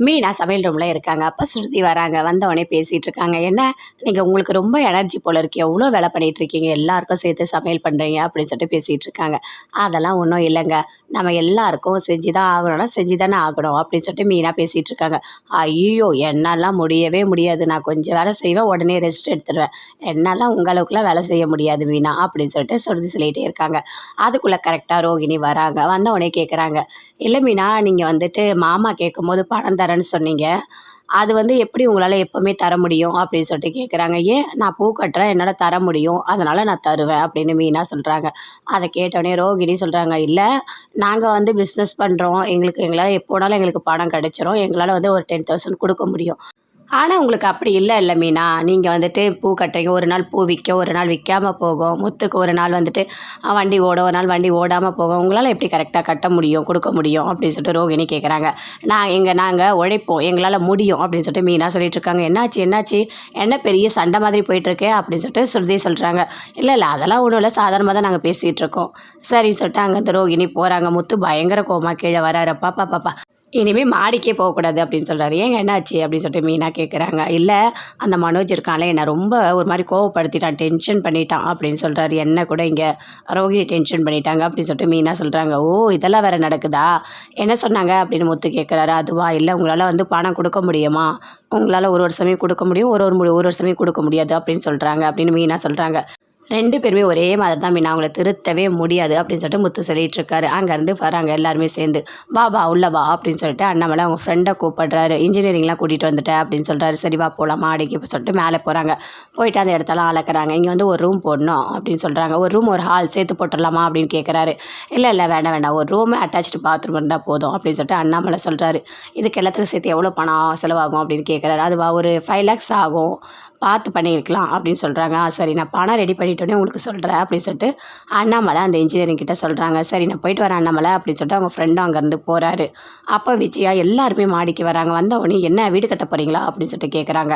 மீனா சமையல் ரூமில் இருக்காங்க. அப்போ ஸ்ருதி வராங்க. வந்தவொடனே பேசிகிட்டு இருக்காங்க. என்ன? நீங்கள் உங்களுக்கு ரொம்ப எனர்ஜி போல இருக்கு. எவ்வளோ வேலை பண்ணிகிட்டு இருக்கீங்க? எல்லாருக்கும் சேர்த்து சமையல் பண்ணுறீங்க அப்படின்னு சொல்லிட்டு பேசிகிட்டு இருக்காங்க. அதெல்லாம் ஒன்றும் இல்லைங்க. நம்ம எல்லாருக்கும் செஞ்சு தான் ஆகணும்னா செஞ்சு தானே ஆகணும். அப்படின்னு சொல்லிட்டு மீனா பேசிகிட்டு இருக்காங்க. ஐயோ என்னெல்லாம் முடியவே முடியாது. நான் கொஞ்சம் வேலை செய்வேன். உடனே ரெஸ்ட் எடுத்துடுவேன். என்னெல்லாம் உங்களுக்குலாம் வேலை செய்ய முடியாது மீனா. அப்படின்னு சொல்லிட்டு ஸ்ருதி சொல்லிகிட்டே இருக்காங்க. அதுக்குள்ளே கரெக்டாக ரோகிணி வராங்க. வந்தவொடனே கேட்குறாங்க இல்லை மீனா நீங்கள் வந்துட்டு மாமா கேட்கும்போது பணம் தரேன்னு சொன்னீங்க. அது வந்து எப்படி உங்களால் எப்போவுமே தர முடியும் அப்படின்னு சொல்லிட்டு கேட்குறாங்க ஏன்? நான் பூ கட்டுறேன் என்னால் தர முடியும். அதனால் நான் தருவேன் அப்படின்னு மீனா சொல்கிறாங்க அதை கேட்டோடனே ரோகிணி சொல்கிறாங்க இல்லை நாங்கள் வந்து பிஸ்னஸ் பண்ணுறோம் எங்களுக்கு எங்களால் எப்போனாலும் எங்களுக்கு பணம் கிடைச்சிரும். எங்களால் வந்து ஒரு டென் தௌசண்ட் கொடுக்க முடியும். ஆனால் உங்களுக்கு அப்படி இல்லை இல்லை மீனா நீங்கள் வந்துட்டு பூ கட்டுறீங்க. ஒரு நாள் பூ விற்க ஒரு நாள் விற்காம போகும். முத்துக்கு ஒரு நாள் வந்துட்டு வண்டி ஓட ஒரு நாள் வண்டி ஓடாமல் போகும். உங்களால் எப்படி கரெக்டாக கட்ட முடியும் கொடுக்க முடியும் அப்படின்னு சொல்லிட்டு ரோகிணி கேட்குறாங்க நான் எங்கள் நாங்கள் உழைப்போம். எங்களால் முடியும். அப்படின்னு சொல்லிட்டு மீனா சொல்லிட்டு இருக்காங்க. என்னாச்சு என்னாச்சு? என்ன பெரிய சண்டை மாதிரி போயிட்டுருக்கே? அப்படின்னு சொல்லிட்டு ஸ்ருதி சொல்கிறாங்க இல்லை இல்லை. அதெல்லாம் ஒன்றும் இல்லை. சாதாரணமாக தான் நாங்கள் பேசிகிட்டு இருக்கோம். சரின்னு சொல்லிட்டு அங்கேருந்து ரோகிணி போகிறாங்க முத்து பயங்கர கோமா கீழே வராரு. பாப்பா பாப்பா இனிமேல் மாடிக்கே போகக்கூடாது அப்படின்னு சொல்கிறாரு ஏங்க என்னாச்சு அப்படின்னு சொல்லிட்டு மீனா கேட்குறாங்க இல்லை அந்த மனோஜ் இருக்கான்ல என்னை ரொம்ப ஒரு மாதிரி கோவப்படுத்திட்டான் டென்ஷன் பண்ணிட்டான் அப்படின்னு சொல்கிறாரு என்ன கூட இங்கே ரோகிணி டென்ஷன் பண்ணிட்டாங்க அப்படின்னு சொல்லிட்டு மீனா சொல்கிறாங்க ஓ இதெல்லாம் வேறு நடக்குதா? என்ன சொன்னாங்க அப்படின்னு முத்து கேட்குறாரு அதுவா? இல்லை உங்களால் வந்து பணம் கொடுக்க முடியுமா? உங்களால் ஒரு ஒரு சமயம் கொடுக்க முடியும் ஒரு ஒரு ஒரு ஒரு சமயம் கொடுக்க முடியாது அப்படின்னு சொல்கிறாங்க அப்படின்னு மீனா சொல்கிறாங்க ரெண்டு பேருமே ஒரே மாதிரி தான் மீனா. அவங்கள திருத்தவே முடியாது அப்படின்னு சொல்லிட்டு முத்து சொல்லிட்டு இருக்காரு அங்கேருந்து வராங்க எல்லாருமே சேர்ந்து. வா வா உள்ள வா அப்படின்னு சொல்லிட்டு அண்ணாமலை அவங்க ஃப்ரெண்டை கூப்பிடுறாரு. இன்ஜினியரிங்லாம் கூட்டிகிட்டு வந்துட்டேன் அப்படின்னு சொல்கிறாரு சரி வா போகலாம் மாடிக்கு சொல்லிட்டு மேலே போகிறாங்க போயிட்டு அந்த இடத்தெல்லாம் அளக்குறாங்க. இங்கே வந்து ஒரு ரூம் போடணும் அப்படின்னு சொல்கிறாங்க ஒரு ரூம் ஒரு ஹால் சேர்த்து போட்டுடலாமா அப்படின்னு கேட்குறாரு இல்லை இல்லை வேண்டாம் வேண்டாம். ஒரு ரூம் அட்டாச்சு பாத்ரூம் இருந்தால் போதும் அப்படின்னு சொல்லிட்டு அண்ணாமலை சொல்கிறாரு இதுக்கு எல்லாத்துக்கும் சேர்த்து எவ்வளோ பணம் செலவாகும் அப்படின்னு கேட்குறாரு அதுவா ஒரு ஃபைவ் லேக்ஸ் ஆகும். பார்த்து பண்ணியிருக்கலாம் அப்படின்னு சொல்கிறாங்க ஆ சரி நான் பணம் ரெடி பண்ணிட்டோன்னே உங்களுக்கு சொல்கிறேன் அப்படின்னு சொல்லிட்டு அண்ணாமலை அந்த இன்ஜினியரிங் கிட்டே சொல்கிறாங்க சரி நான் போயிட்டு வரேன் அண்ணாமலை அப்படின்னு சொல்லிட்டு அவங்க ஃப்ரெண்டும் அங்கேருந்து போகிறாரு அப்போ விஜயா எல்லாருமே மாடிக்கு வராங்க. வந்த உடனே என்ன வீடு கட்ட போகிறீங்களா அப்படின்னு சொல்லிட்டு கேட்குறாங்க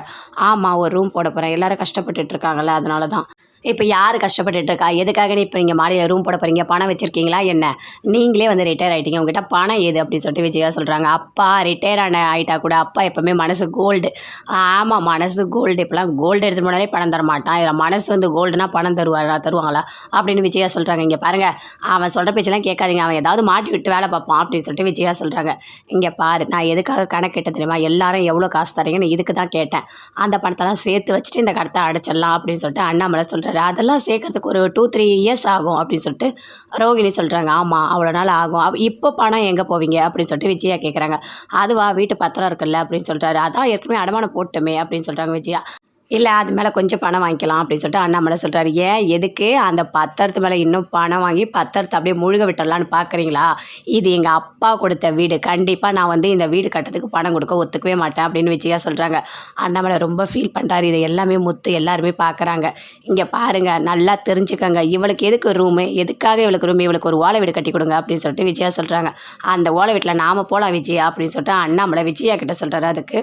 ஆமாம் ஒரு ரூம் போட போகிறேன் எல்லாரும் கஷ்டப்பட்டுட்டு இருக்காங்கல்ல அதனால தான் இப்போ யார் கஷ்டப்பட்டுட்டு இருக்கா? எதுக்காக நீ இப்போ நீங்கள் மாடியில் ரூம் போட போகிறீங்க பணம் வச்சுருக்கீங்களா என்ன? நீங்களே வந்து ரிட்டையர் ஆகிட்டீங்க உங்ககிட்ட பணம் ஏது அப்படின்னு சொல்லிட்டு விஜயா சொல்கிறாங்க அப்பா ரிட்டையர் ஆன ஆகிட்டா கூட அப்பா எப்போவுமே மனசு கோல்டு ஆமாம் மனசு கோல்டு இப்போலாம் கோல்டு எடுத்து போனாலே பணம் தரமாட்டான் இதில் மனசு வந்து கோல்டுனா பணம் தருவாரா தருவாங்களா? அப்படின்னு விஜயா சொல்கிறாங்க இங்கே பாருங்கள் அவன் சொல்கிற பேச்செல்லாம் கேட்காதீங்க. அவன் ஏதாவது மாட்டி விட்டு வேலை பார்ப்பான் அப்படின்னு சொல்லிட்டு விஜயா சொல்கிறாங்க இங்கே பாரு நான் எதுக்காக கணக்கு கேட்டேன் தெரியுமா? எல்லாரும் எவ்வளோ காசு தரீங்கன்னு இதுக்கு தான் கேட்டேன். அந்த பணத்தெல்லாம் சேர்த்து வச்சுட்டு இந்த கடத்தை அடைச்சிடலாம் அப்படின்னு சொல்லிட்டு அண்ணாமலை சொல்கிறாரு அதெல்லாம் சேர்க்கறதுக்கு ஒரு டூ த்ரீ இயர்ஸ் ஆகும் அப்படின்னு சொல்லிட்டு ரோகிணி சொல்கிறாங்க ஆமாம் அவ்வளோ நாள் ஆகும். இப்போ பணம் எங்கே போவீங்க? அப்படின்னு சொல்லிட்டு விஜயா கேட்குறாங்க அதுவா வீட்டு பத்திரம் இருக்குல்ல அப்படின்னு சொல்கிறாரு அதான் ஏற்கனவே அடமானம் போட்டுமே அப்படின்னு சொல்கிறாங்க விஜயா. இல்லை அது மேலே கொஞ்சம் பணம் வாங்கிக்கலாம் அப்படின்னு சொல்லிட்டு அண்ணாமலை சொல்கிறாரு ஏன்? எதுக்கு? அந்த பத்திரத்து மேலே இன்னும் பணம் வாங்கி பத்திரத்தை அப்படியே முழுக விட்டுடலான்னு பார்க்குறீங்களா இது எங்கள் அப்பா கொடுத்த வீடு. கண்டிப்பாக நான் வந்து இந்த வீடு கட்டுறதுக்கு பணம் கொடுக்க ஒத்துக்கவே மாட்டேன் அப்படின்னு விஜயா சொல்கிறாங்க அண்ணாமலை ரொம்ப ஃபீல் பண்ணுறாரு இதை எல்லாமே முத்து எல்லாருமே பார்க்குறாங்க இங்கே பாருங்கள் நல்லா தெரிஞ்சுக்கங்க. இவளுக்கு எதுக்கு ரூமு எதுக்காக இவளுக்கு ரூம் இவளுக்கு ஒரு ஓலை வீடு கட்டி கொடுங்க அப்படின்னு சொல்லிட்டு விஜயா சொல்கிறாங்க அந்த ஓலை வீட்டில் நாம போகலாம் விஜயா அப்படின்னு சொல்லிட்டு அண்ணாமலை விஜயா கிட்ட சொல்கிறாரு அதுக்கு